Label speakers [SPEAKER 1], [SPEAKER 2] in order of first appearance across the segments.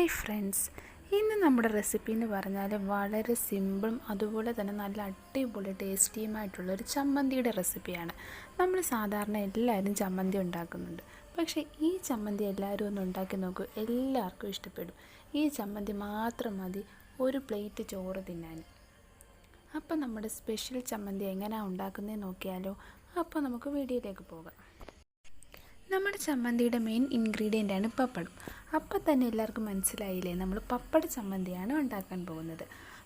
[SPEAKER 1] Hi friends ഇന്ന് നമ്മുടെ recipe എന്ന് പറഞ്ഞാൽ വളരെ സിമ്പിളും അതുപോലെ തന്നെ നല്ല അടിപൊളി ടേസ്റ്റിയുമായിട്ടുള്ള ഒരു ചമ്മന്തിയുടെ റെസിപ്പിയാണ് നമ്മൾ സാധാരണ എല്ലാവരും ചമ്മന്തി ഉണ്ടാക്കുന്നുണ്ട്. പക്ഷേ ഈ ചമ്മന്തി എല്ലാവരും ഒന്ന് ഉണ്ടാക്കി നോക്കൂ. എല്ലാവർക്കും ഇഷ്ടപ്പെടും. ഈ ചമ്മന്തി മാത്രം മതി. ഒരു പ്ലേറ്റ് ചോറ് തിന്നാൻ. അപ്പോൾ നമ്മുടെ സ്പെഷ്യൽ ചമ്മന്തി എങ്ങനെയാണ് ഉണ്ടാക്കുന്നതെന്ന് നോക്കിയാലോ. അപ്പോൾ നമുക്ക് വീഡിയോയിലേക്ക് പോകാം. നമ്മുടെ ചമ്മന്തിയുടെ മെയിൻ ഇൻഗ്രീഡിയന്റ് ആണ് പപ്പടം. അപ്പം തന്നെ എല്ലാവർക്കും മനസ്സിലായില്ലേ? നമ്മൾ പപ്പട ചമ്മന്തിയാണ് ഉണ്ടാക്കാൻ പോകുന്നത്.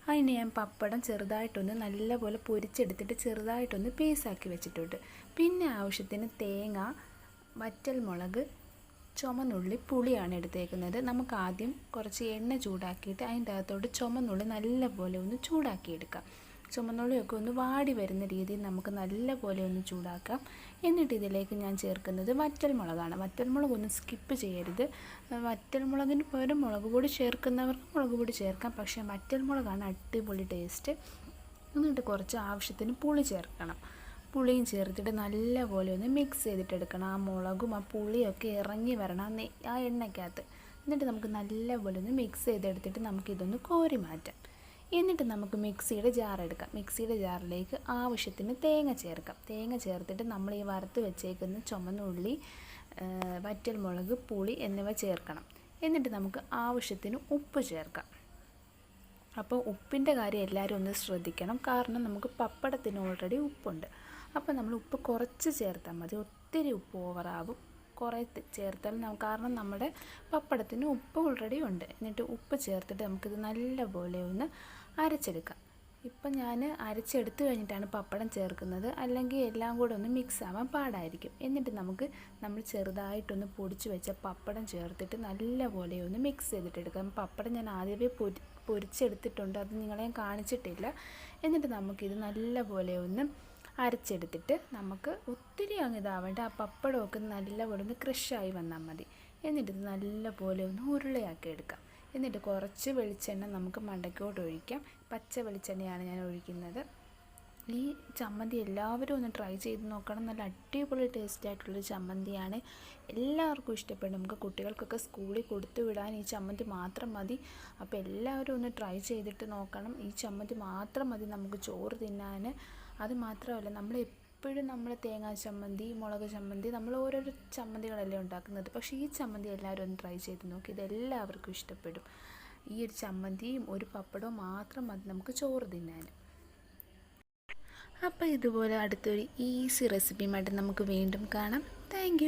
[SPEAKER 1] അതിന് ഞാൻ പപ്പടം ചെറുതായിട്ടൊന്ന് നല്ലപോലെ പൊരിച്ചെടുത്തിട്ട് ചെറുതായിട്ടൊന്ന് പീസാക്കി വെച്ചിട്ടുണ്ട്. പിന്നെ ആവശ്യത്തിന് തേങ്ങ വറ്റൽ മുളക് ചുമന്നുള്ളി പുളിയാണ് എടുത്തേക്കുന്നത്. നമുക്ക് ആദ്യം കുറച്ച് എണ്ണ ചൂടാക്കിയിട്ട് അതിന്റെ അകത്തോട്ട് ചുമന്നുള്ളി നല്ലപോലെ ഒന്ന് ചൂടാക്കിയെടുക്കാം. ചുമന്നുള്ളിയൊക്കെ ഒന്ന് വാടി വരുന്ന രീതിയിൽ നമുക്ക് നല്ലപോലെ ഒന്ന് ചൂടാക്കാം. എന്നിട്ട് ഇതിലേക്ക് ഞാൻ ചേർക്കുന്നത് വറ്റൽമുളകാണ്. വറ്റൽമുളക് ഒന്ന് സ്കിപ്പ് ചെയ്യരുത്. വറ്റൽമുളകിന് പകരം മുളക് പൊടി ചേർക്കുന്നവർക്ക് മുളക് പൊടി ചേർക്കാം. പക്ഷേ വറ്റൽമുളകാണ് അടിപൊളി ടേസ്റ്റ് എന്നിട്ട് കുറച്ച് ആവശ്യത്തിന് പുളി ചേർക്കണം. പുളിയും ചേർത്തിട്ട് നല്ലപോലെ ഒന്ന് മിക്സ് ചെയ്തിട്ടെടുക്കണം. ആ മുളകും ആ പുളിയൊക്കെ ഇറങ്ങി വരണം. ആ എണ്ണയ്ക്കകത്ത്. എന്നിട്ട് നമുക്ക് നല്ലപോലെ ഒന്ന് മിക്സ് ചെയ്തെടുത്തിട്ട് നമുക്കിതൊന്ന് കോരി മാറ്റാം. എന്നിട്ട് നമുക്ക് മിക്സിയുടെ ജാർ എടുക്കാം. മിക്സിയുടെ ജാറിലേക്ക് ആവശ്യത്തിന് തേങ്ങ ചേർക്കാം. തേങ്ങ ചേർത്തിട്ട് നമ്മൾ ഈ വറുത്ത് വെച്ചേക്കുന്ന ചുമന്നുള്ളി വറ്റൽമുളക് പുളി എന്നിവ ചേർക്കണം. എന്നിട്ട് നമുക്ക് ആവശ്യത്തിന് ഉപ്പ് ചേർക്കാം. അപ്പോൾ ഉപ്പിന്റെ കാര്യം എല്ലാവരും ഒന്ന് ശ്രദ്ധിക്കണം. കാരണം നമുക്ക് പപ്പടത്തിന് ഓൾറെഡി ഉപ്പുണ്ട്. അപ്പോൾ നമ്മൾ ഉപ്പ് കുറച്ച് ചേർത്താൽ മതി. ഒത്തിരി ഉപ്പ് ഓവറാവും കുറേ ചേർത്താൽ നമുക്ക് കാരണം നമ്മുടെ പപ്പടത്തിന് ഉപ്പ് ഓൾറെഡി ഉണ്ട്. എന്നിട്ട് ഉപ്പ് ചേർത്തിട്ട് നമുക്കിത് നല്ലപോലെ ഒന്ന് അരച്ചെടുക്കാം. ഇപ്പം ഞാൻ അരച്ചെടുത്ത് കഴിഞ്ഞിട്ടാണ് പപ്പടം ചേർക്കുന്നത്. അല്ലെങ്കിൽ എല്ലാം കൂടെ ഒന്ന് മിക്സ് ആവാൻ പാടായിരിക്കും. എന്നിട്ട് നമുക്ക് നമ്മൾ ചെറുതായിട്ടൊന്ന് പൊടിച്ച് വെച്ച പപ്പടം ചേർത്തിട്ട് നല്ലപോലെ ഒന്ന് മിക്സ് ചെയ്തിട്ടെടുക്കാം പപ്പടം ഞാൻ ആദ്യമേ പൊരി പൊരിച്ചെടുത്തിട്ടുണ്ട്. അത് നിങ്ങളെ കാണിച്ചിട്ടില്ല. എന്നിട്ട് നമുക്കിത് നല്ലപോലെ ഒന്ന് അരച്ചെടുത്തിട്ട് നമുക്ക് ഒത്തിരി അങ്ങ് ഇതാവേണ്ട. ആ പപ്പടമൊക്കെ നല്ലപോലെ ഒന്ന് ക്രഷായി വന്നാൽ മതി. എന്നിട്ട് നല്ലപോലെ ഒന്ന് ഉരുളയാക്കി എടുക്കാം. എന്നിട്ട് കുറച്ച് വെളിച്ചെണ്ണ നമുക്ക് മണ്ടയ്ക്കോട്ട് ഒഴിക്കാം. പച്ച വെളിച്ചെണ്ണയാണ് ഞാൻ ഒഴിക്കുന്നത്. ഈ ചമ്മന്തി എല്ലാവരും ഒന്ന് ട്രൈ ചെയ്ത് നോക്കണം. നല്ല അടിപൊളി ടേസ്റ്റ് ആയിട്ടുള്ളൊരു ചമ്മന്തിയാണ്. എല്ലാവർക്കും ഇഷ്ടപ്പെടും. നമുക്ക് കുട്ടികൾക്കൊക്കെ സ്കൂളിൽ കൊടുത്തു വിടാൻ ഈ ചമ്മന്തി മാത്രം മതി. അപ്പോൾ എല്ലാവരും ഒന്ന് ട്രൈ ചെയ്തിട്ട് നോക്കണം. ഈ ചമ്മന്തി മാത്രം മതി നമുക്ക് ചോറ് തിന്നാൻ. അത് മാത്രമല്ല നമ്മൾ എപ്പോഴും നമ്മൾ തേങ്ങാ ചമ്മന്തി മുളക് ചമ്മന്തി നമ്മൾ ഓരോരോ ചമ്മന്തികളല്ലേ ഉണ്ടാക്കുന്നത്. പക്ഷേ ഈ ചമ്മന്തി എല്ലാവരും ഒന്ന് ട്രൈ ചെയ്ത് നോക്കി. ഇതെല്ലാവർക്കും ഇഷ്ടപ്പെടും. ഈ ഒരു ചമ്മന്തിയും ഒരു പപ്പടവും മാത്രം മതി നമുക്ക് ചോറ് തിന്നാൻ അപ്പോൾ ഇതുപോലെ അടുത്തൊരു ഈസി റെസിപ്പിയുമായിട്ട് നമുക്ക് വീണ്ടും കാണാം. താങ്ക്